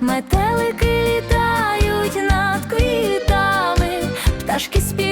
метелики літають над квітами, пташки співають.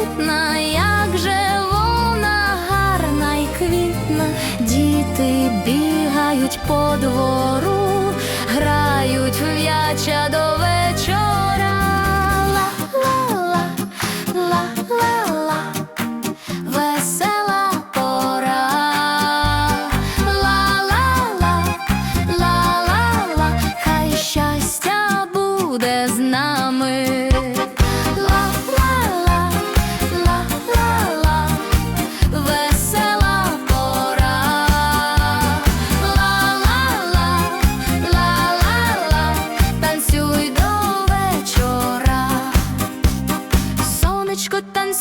непомітна, як же вона гарна й квітна, діти бігають по двору. Good ötten